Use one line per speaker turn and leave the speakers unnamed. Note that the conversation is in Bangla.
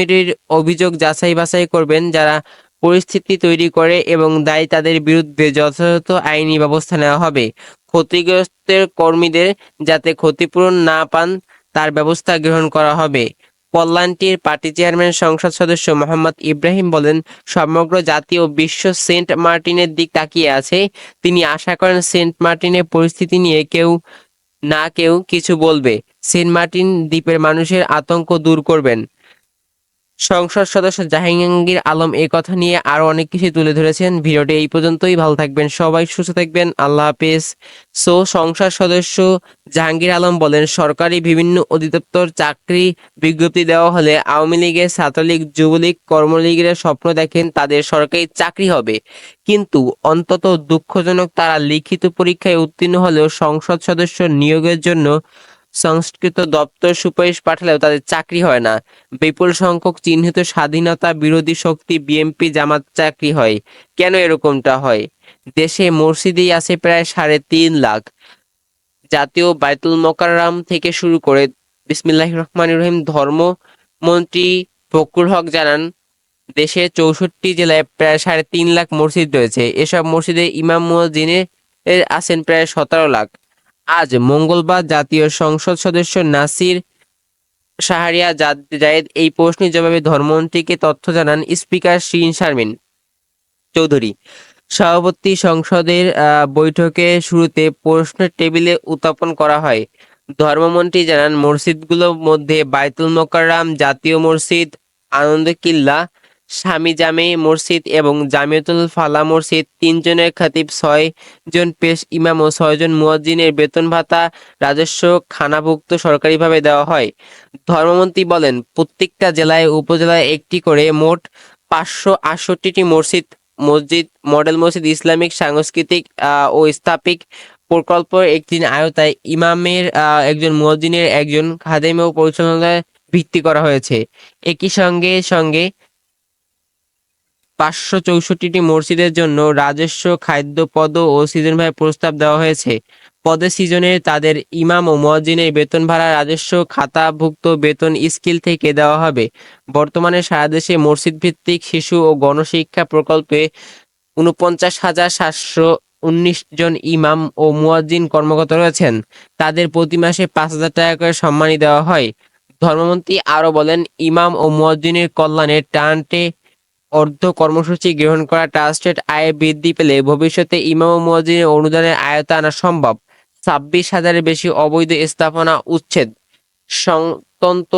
কমিটির অভিযোগ যাচাই বাছাই করবেন যারা পরিস্থিতি তৈরি করে এবং দায়ী তাদের বিরুদ্ধে যথাযথ আইনি ব্যবস্থা নেওয়া হবে। ক্ষতিগ্রস্তের কর্মীদের যাতে ক্ষতিপূরণ না পান, তার ব্যবস্থা গ্রহণ করা হবে। কল্যাণটির পার্টি চেয়ারম্যান সংসদ সদস্য মোহাম্মদ ইব্রাহিম বলেন, সমগ্র জাতীয় বিশ্ব সেন্ট মার্টিনের দিক তাকিয়ে আছে। তিনি আশা করেন সেন্ট মার্টিনের পরিস্থিতি নিয়ে কেউ না কেউ কিছু বলবে। সেন্ট মার্টিন দ্বীপের মানুষের আতঙ্ক দূর করবেন। সংসদ সদস্য জাহাঙ্গীর আলম এই কথা নিয়ে আরও অনেক কিছু তুলে ধরেছেন। ভিডিওটি এই পর্যন্তই। ভালো থাকবেন সবাই, সুস্থ থাকবেন। আল্লাহ হাফেজ। সো, সংসদ সদস্য জাহাঙ্গীর আলম বলেন, সরকারি বিভিন্ন অধিদপ্তর চাকরি বিজ্ঞপ্তি দেওয়া হলে আওয়ামী লীগের ছাত্রলীগ, যুবলীগ, কর্মলীগের স্বপ্ন দেখেন তাদের সরকারি চাকরি হবে। কিন্তু অন্তত দুঃখজনক তারা লিখিত পরীক্ষায় উত্তীর্ণ হলেও সংসদ সদস্য নিয়োগের জন্য সংস্কৃত দপ্তর সুপারিশ পাঠালেও তাদের চাকরি হয় না। বিপুল সংখ্যক চিহ্নিত স্বাধীনতা বিরোধী শক্তি বিএনপি জামাত চাকরি হয়। কেন এরকমটা হয়? দেশে মসজিদেই আছে প্রায় সাড়ে তিন লাখ। জাতীয় বাইতুল মোকাররম থেকে শুরু করে বিসমিল্লাহ রহমান রহিম ধর্ম মন্ত্রী ফকরুল হক জানান, দেশে চৌষট্টি জেলায় প্রায় সাড়ে তিন লাখ মসজিদ রয়েছে। এসব মসজিদে ইমাম মুয়াজ্জিনে এর আছেন প্রায় সতেরো লাখ। আজ মঙ্গলবার জাতীয় সংসদ সদস্য নাসির শাহরিয়া জাদ- জায়েদ এই প্রশ্নের জবাবে ধর্মমন্ত্রীকে তথ্য জানান স্পিকার শিরিন শারমিন চৌধুরী। সভাপতি সংসদের বৈঠকে শুরুতে প্রশ্নের টেবিলে উত্থাপন করা হয়। ধর্মমন্ত্রী জানান, মসজিদগুলোর মধ্যে বাইতুল মোকাররম, জাতীয় মসজিদ, আনন্দ কিল্লা স্বামী জামে মসজিদ এবং জামিয়াতুল ফালা মসজিদ, তিনজনের খাতিব ছয় জন পেশ ইমাম ও ছয়জন মুয়াজ্জিনের বেতন ভাতা রাজস্ব খানাভুক্ত সরকারিভাবে দেওয়া হয়। ধর্মমন্ত্রী বলেন, প্রত্যেকটা জেলায় উপজেলায় একটি করে মোট পাঁচশো আটষট্টিটি মসজিদ মসজিদ, মডেল মসজিদ, ইসলামিক, সাংস্কৃতিক ও স্থাপিক প্রকল্প একটি আয়তায় ইমামের একজন মুয়াজ্জিনের, একজন খাদেম ও পরিচালনায় ভিত্তি করা হয়েছে। একই সঙ্গে সঙ্গে পাঁচশো চৌষট্টিটি মসজিদের জন্য রাজস্ব খাদ্য পদ ও সিজনভাবে প্রস্তাব দেওয়া হয়েছে। পদে সিজনে তাদের ইমাম ও মুয়াজ্জিনের বেতন ভাড়া, রাজস্ব, খাতাভুক্ত বেতন স্কিল থেকে দেওয়া হবে। বর্তমানে সারা দেশে মসজিদ ভিত্তিক শিশু ও গণশিক্ষা প্রকল্পে উনপঞ্চাশ হাজার সাতশো উনিশ জন ইমাম ও মুয়াজ্জিন কর্মকর্তা রয়েছেন। তাদের প্রতি মাসে পাঁচ হাজার টাকা করে সম্মানী দেওয়া হয়। ধর্মমন্ত্রী আরও বলেন, ইমাম ও মুয়াজ্জিনের কল্যাণে টানটে অর্ধ কর্মসূচি গ্রহণ করা ট্রাস্টেড আয় বৃদ্ধি পেলে ভবিষ্যতে ইমাম মুয়াজিনের অনুদানের আয়তা আনা সম্ভব। ছাব্বিশ হাজারের বেশি অবৈধ স্থাপনা উচ্ছেদ। সংতন্ত